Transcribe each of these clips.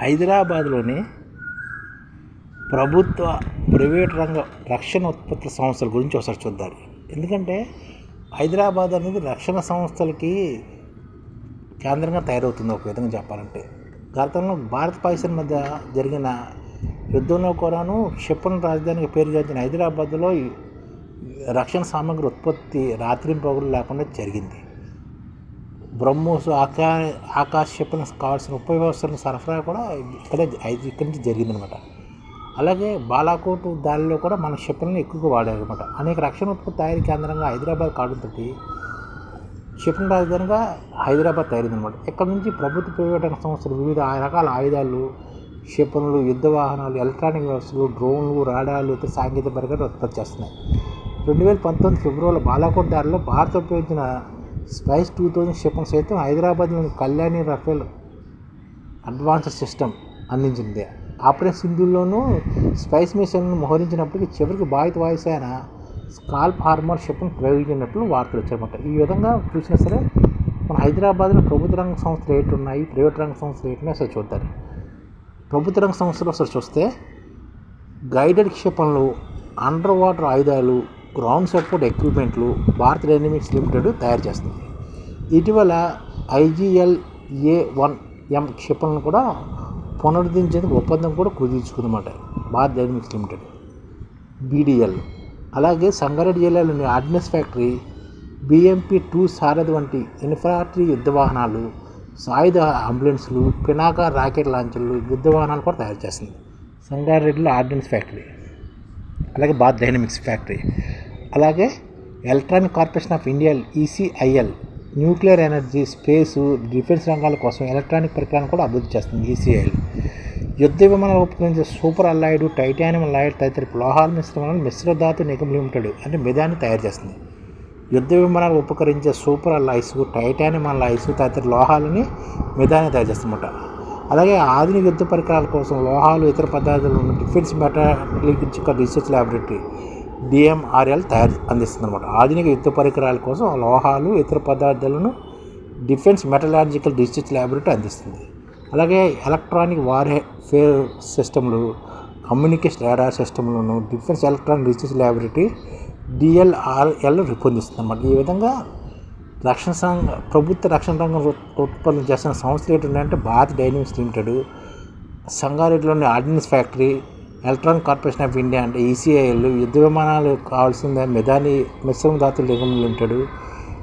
హైదరాబాద్లోని ప్రభుత్వ ప్రైవేట్ రంగ రక్షణ ఉత్పత్తుల సంస్థల గురించి ఒకసారి చూద్దాం. ఎందుకంటే హైదరాబాద్ అనేది రక్షణ సంస్థలకి కేంద్రంగా తయారవుతుంది ఒక విధంగా చెప్పాలంటే. గతంలో భారత్ పాకిస్తాన్ మధ్య జరిగిన యుద్ధంలో కూడాను క్షిపణి రాజధానికి పేరుగాంచిన హైదరాబాద్లో రక్షణ సామాగ్రి ఉత్పత్తి రాత్రి పగులు లేకుండా జరిగింది. బ్రహ్మోస్ ఆకా ఆకాశ క్షిపణి కావాల్సిన ఉప వ్యవస్థల సరఫరా కూడా ఇక్కడే ఐదు ఇక్కడి నుంచి జరిగిందనమాట. అలాగే బాలాకోట్ దానిలో కూడా మన క్షిపణిని ఎక్కువగా వాడారు అనమాట అనేక రక్షణ ఉత్పత్తి తయారీ కేంద్రంగా హైదరాబాద్ కావడంతో క్షిపణి రాజధానిగా హైదరాబాద్ తయారైందనమాట. ఇక్కడ నుంచి ప్రభుత్వ ప్రైవేట్ సంస్థలు వివిధ రకాల ఆయుధాలు క్షిపణులు యుద్ధ వాహనాలు ఎలక్ట్రానిక్ వ్యవస్థలు డ్రోన్లు రాడాలు ఇతర సాంకేతిక పరికరాలు ఉత్పత్తి చేస్తున్నాయి. రెండు వేల పంతొమ్మిది ఫిబ్రవరిలో బాలాకోట్ దారిలో భారత్ ఉపయోగించిన స్పైస్ టూ థౌజండ్ క్షిపణి సైతం హైదరాబాద్లోని కళ్యాణి రఫేల్ అడ్వాన్స్డ్ సిస్టమ్ అందించింది. ఆపరేషన్ సింధుల్లోనూ స్పైస్ మిషన్ను మోహరించినప్పటికీ చివరికి బాధిత వాయుసేన స్కాల్ప్ హార్మర్ షిప్ను ప్రయోగించినట్లు వార్తలు వచ్చారన్నమాట ఈ విధంగా చూసినా సరే మన హైదరాబాద్లో ప్రభుత్వ రంగ సంస్థలు ఏంటి ఉన్నాయి? ప్రైవేట్ రంగ సంస్థలు ఏంటి ఉన్నాయి అసలు చూద్దాం. ప్రభుత్వ రంగ సంస్థలు అసలు చూస్తే గైడెడ్ క్షిపణులు అండర్ వాటర్ ఆయుధాలు గ్రౌండ్ సపోర్ట్ ఎక్విప్మెంట్లు భారత్ డైనమిక్స్ లిమిటెడ్ తయారు చేస్తుంది. ఇటీవల ఐజీఎల్ ఏ వన్ ఎం క్షిపణులను కూడా పునరుద్ధరించేందుకు ఒప్పందం కూడా కుదిర్చుకుందన్నమాట భారత్ డైనమిక్స్ లిమిటెడ్. బీడీఎల్ అలాగే సంగారెడ్డి జిల్లాలోని ordnance factory BMP two Sarath వంటి ఇన్ఫ్రాటరీ యుద్ధ వాహనాలు సాయుధ అంబులెన్స్లు పినాక రాకెట్ లాంచర్లు యుద్ధ వాహనాలు కూడా తయారు చేస్తుంది సంగారెడ్డిలో ఆర్డినెన్స్ ఫ్యాక్టరీ. అలాగే భారత్ డైనమిక్స్ ఫ్యాక్టరీ. అలాగే electronic corporation of India ECIL nuclear energy space defence రంగాల కోసం ఎలక్ట్రానిక్ పరికరాలను కూడా అభివృద్ధి చేస్తుంది ఈసీఐఎల్ యుద్ధ విమానాలు ఉపయోగించే సూపర్ అల్లాయిడ్ టైటానియం అల్లాయిడ్ తదితర లోహాల మిశ్రమాలను మిశ్రధాతు నిగమ్ లిమిటెడ్ అంటే మెదాన్ని తయారు చేస్తుంది. యుద్ధ విమానాలు ఉపకరించే సూపర్ అల్లాయిస్ టైటానియం అల్లాయిస్ తదితర లోహాలని మెదాన్ని తయారు చేస్తుందన్నమాట. అలాగే ఆధునిక యుద్ధ పరికరాల కోసం లోహాలు ఇతర పదార్థాలు defence metallic research laboratory DMRL తయారు అందిస్తుంది అనమాట ఆధునిక యుద్ధ పరికరాల కోసం లోహాలు ఇతర పదార్థాలను డిఫెన్స్ మెటలాజికల్ రీసెర్చ్ ల్యాబొరేటరీ అందిస్తుంది. అలాగే ఎలక్ట్రానిక్ వార్ఫేర్ సిస్టమ్లు communication radar సిస్టమ్లను defence electronic research laboratory DLRL రూపొందిస్తుంది అనమాట ఈ విధంగా రక్షణ సంఘ ప్రభుత్వ రక్షణ రంగం ఉత్పత్తి చేస్తున్న సంస్థలు ఏంటంటే Bharat dynamics limited సంగారెడ్డిలోని ordnance factory electronic corporation of India అంటే ఈసీఐఎల్ యుద్ధ విమానాలు కావాల్సిన మెదాని మిశ్రమ దాతలు నిగమం లిమిటెడ్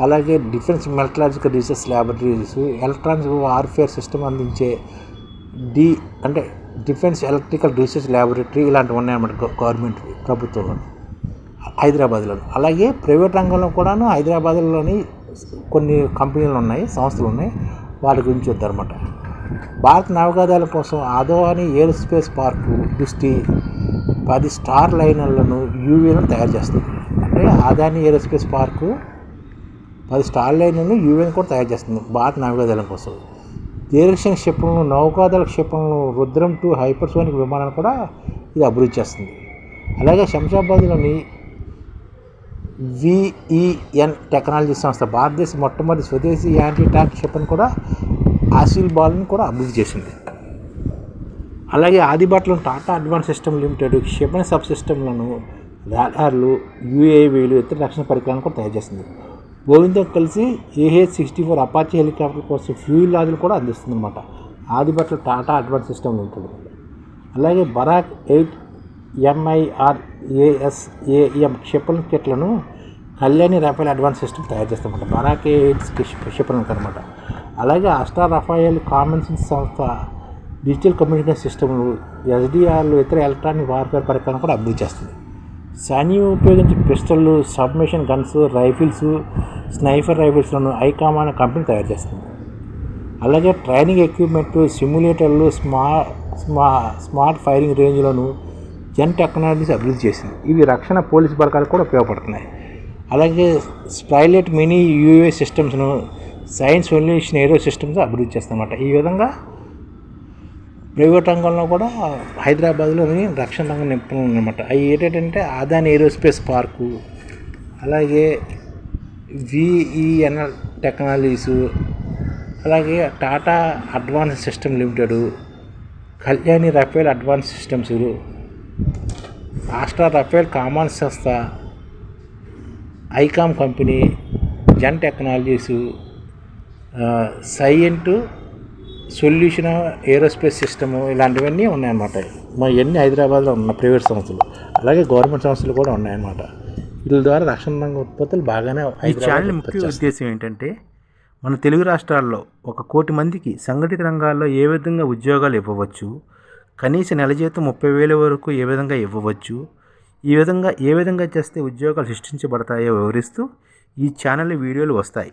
అలాగే defence metallurgical research laboratories electronic warfare system అందించే డి అంటే డిఫెన్స్ ఎలక్ట్రికల్ రీసెర్చ్ ల్యాబొరేటరీ ఇలాంటివి ఉన్నాయన్నమాట గవర్నమెంట్ ప్రభుత్వంలో హైదరాబాద్లో అలాగే ప్రైవేట్ రంగంలో కూడాను హైదరాబాద్లోని కొన్ని కంపెనీలు ఉన్నాయి సంస్థలు ఉన్నాయి వాటి గురించి వద్దనమాట భారత నౌకాదళం కోసం ఆదోవాని ఎయిర్ స్పేస్ పార్కు దృష్టి పది స్టార్ లైనర్లను యూవీలను తయారు చేస్తుంది. అంటే ఆదాని ఎయిర్ స్పేస్ పార్కు పది స్టార్ లైన్లను యూఎన్ కూడా తయారు చేస్తుంది భారత నౌకాదళం కోసం. దీర్ఘక్షణ క్షిపణులు నౌకాదళ క్షిపణులు రుద్రం టూ హైపర్సోనిక్ విమానాన్ని కూడా ఇది అభివృద్ధి చేస్తుంది. అలాగే శంషాబాద్లోని విఈఎన్ టెక్నాలజీ సంస్థ భారతదేశ మొట్టమొదటి స్వదేశీ యాంటీ ట్యాంక్ క్షిపణి కూడా ఆసిల్ బాల్ని కూడా అభివృద్ధి చేసింది. అలాగే ఆదిబాట్లో టాటా అడ్వాన్స్ సిస్టమ్ లిమిటెడ్ క్షిపణి సబ్ సిస్టమ్లను రాడార్లు యూఏవీలు ఇతర రక్షణ పరికరాలను కూడా తయారు చేసింది. బోయింగ్తో కలిసి AH sixty four Apache helicopter కోసం ఫ్యూల్ లాజులు కూడా అందిస్తుంది అనమాట Adibatla Tata advanced system limited. అలాగే బరాక్ ఎయిట్ ఎంఐఆర్ఏఎస్ఏఎం క్షిపణి కిట్లను కళ్యాణి రాఫేల్ అడ్వాన్స్ సిస్టమ్ తయారు చేస్తామన్నమాట బరాక్ ఎయిట్ క్షిపణి అనమాట అలాగే అస్టా రఫాయల్ కామన్ సెన్స్ సంస్థ డిజిటల్ కమ్యూనికేషన్ సిస్టమ్లు ఎస్డిఆర్లు ఇతర ఎలక్ట్రానిక్ వార్ఫేర్ పరికరాలను కూడా అభివృద్ధి చేస్తుంది. సైన్యం ఉపయోగించే పిస్టళ్ళు సబ్మిషన్ గన్స్ రైఫిల్స్ స్నైఫర్ రైఫిల్స్లను ఐకామ్ అనే కంపెనీ తయారు చేస్తుంది. అలాగే ట్రైనింగ్ ఎక్విప్మెంట్ సిమ్యులేటర్లు స్మా స్మా స్మార్ట్ ఫైరింగ్ రేంజ్లను జెన్ టెక్నాలజీస్ అభివృద్ధి చేసింది. ఇవి రక్షణ పోలీస్ బలకాలకు కూడా ఉపయోగపడుతున్నాయి. అలాగే స్పైలెట్ మినీ యూఏ సిస్టమ్స్ను సైన్స్ వెల్యూషన్ ఏరో సిస్టమ్స్ అభివృద్ధి చేస్తామన్నమాట ఈ విధంగా ప్రైవేట్ రంగంలో కూడా హైదరాబాద్లోని రక్షణ రంగం నిపుణులు అనమాట అవి ఏంటంటే ఆదాని ఏరోస్పేస్ పార్కు అలాగే విఈఎన్ఎల్ టెక్నాలజీస్ అలాగే Tata advanced system limited Kalyani Rafael advanced systems Astra Rafael common సంస్థ ICOMM company Zen technologies Cyient solution aerospace system ఇలాంటివన్నీ ఉన్నాయన్నమాట. మా ఇవన్నీ హైదరాబాద్లో ఉన్న ప్రైవేట్ సంస్థలు. అలాగే గవర్నమెంట్ సంస్థలు కూడా ఉన్నాయన్నమాట. వీళ్ళ ద్వారా రక్షణ రంగ ఉత్పత్తులు బాగానే ఈ ఛానల్ ముఖ్య. ఉద్దేశం ఏంటంటే మన తెలుగు రాష్ట్రాల్లో ఒక కోటి మందికి సంఘటిత రంగాల్లో ఏ విధంగా ఉద్యోగాలు ఇవ్వవచ్చు కనీస నెల జీతం ముప్పై వేల వరకు ఏ విధంగా ఇవ్వవచ్చు ఈ విధంగా ఏ విధంగా చేస్తే ఉద్యోగాలు సృష్టించబడతాయో వివరిస్తూ ఈ ఛానల్ వీడియోలు వస్తాయి.